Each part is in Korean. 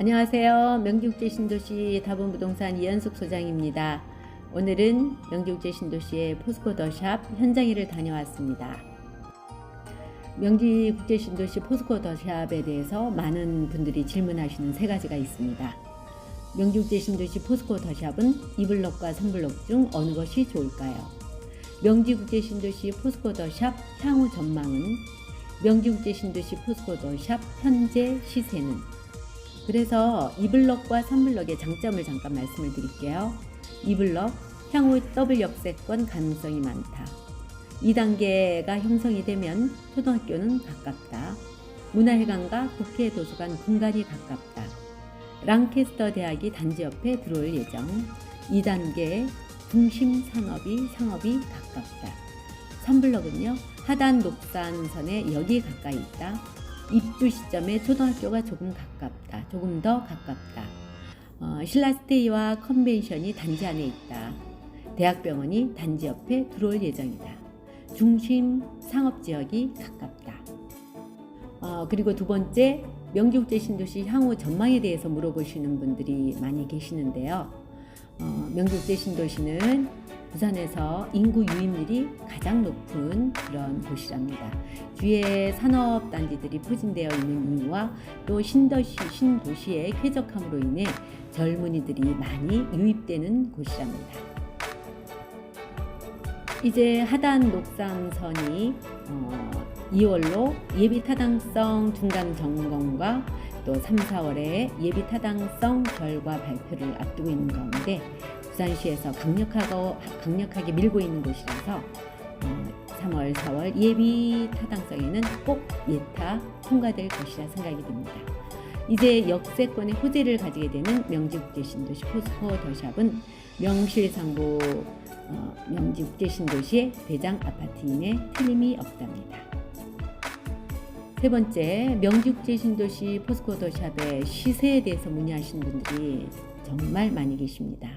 안녕하세요. 명지국제 신도시 다본부동산 이현숙 소장입니다. 오늘은 명지국제 신도시의 포스코 더샵 현장 일을 다녀왔습니다. 명지국제 신도시 포스코 더샵에 대해서 많은 분들이 질문하시는 세 가지가 있습니다. 명지국제 신도시 포스코 더샵은 2블럭과 3블럭 중 어느 것이 좋을까요? 명지국제 신도시 포스코 더샵 향후 전망은 명지국제 신도시 포스코 더샵 현재 시세는 그래서 2블럭과 3블럭의 장점을 잠깐 말씀을 드릴게요. 2블럭 향후 더블 역세권 가능성이 많다. 2단계가 형성이 되면 초등학교는 가깝다. 문화회관과 국회 도서관 분간이 가깝다. 랑캐스터 대학이 단지 옆에 들어올 예정. 2단계 중심 산업이 상업이 가깝다. 3블럭은요. 하단 녹산선에 여기 가까이 있다. 입주 시점에 초등학교가 조금 가깝다. 조금 더 가깝다. 어, 신라스테이와 컨벤션이 단지 안에 있다. 대학병원이 단지 옆에 들어올 예정이다. 중심 상업지역이 가깝다. 어, 그리고 두 번째, 명지국제 신도시 향후 전망에 대해서 물어보시는 분들이 많이 계시는데요. 어, 명지국제 신도시는 부산에서 인구 유입률이 가장 높은 그런 곳이랍니다. 주위에 산업단지들이 포진되어 있는 이유와 또 신도시, 신도시의 쾌적함으로 인해 젊은이들이 많이 유입되는 곳이랍니다. 이제 하단 녹상선이 어, 2월로 예비 타당성 중간 점검과 또 3, 4월에 예비 타당성 결과 발표를 앞두고 있는 가운데 부산시에서 강력하고 강력하게 밀고 있는 곳이라서 어, 3월, 4월 예비 타당성에는 꼭 예타 통과될 것이라 생각이 듭니다. 이제 역세권의 호재를 가지게 되는 명지국제 신도시 포스코 더샵은 명실상부 어, 명지국제 신도시의 대장 아파트임에 틀림이 없답니다. 세 번째, 명지국제 신도시 포스코 더샵의 시세에 대해서 문의하시는 분들이 정말 많이 계십니다.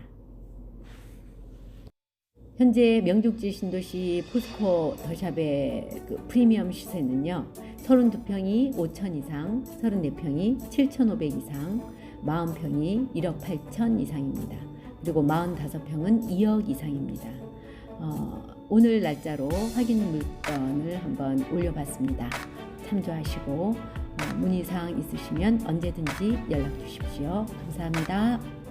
현재 명죽지 신도시 포스코 더샵의 그 프리미엄 시세는요. 32평이 5천 이상, 34평이 7,500 이상, 40평이 1억 8천 이상입니다. 그리고 45평은 2억 이상입니다. 어, 오늘 날짜로 확인 물건을 한번 올려봤습니다. 참조하시고 어, 문의사항 있으시면 언제든지 연락 주십시오. 감사합니다.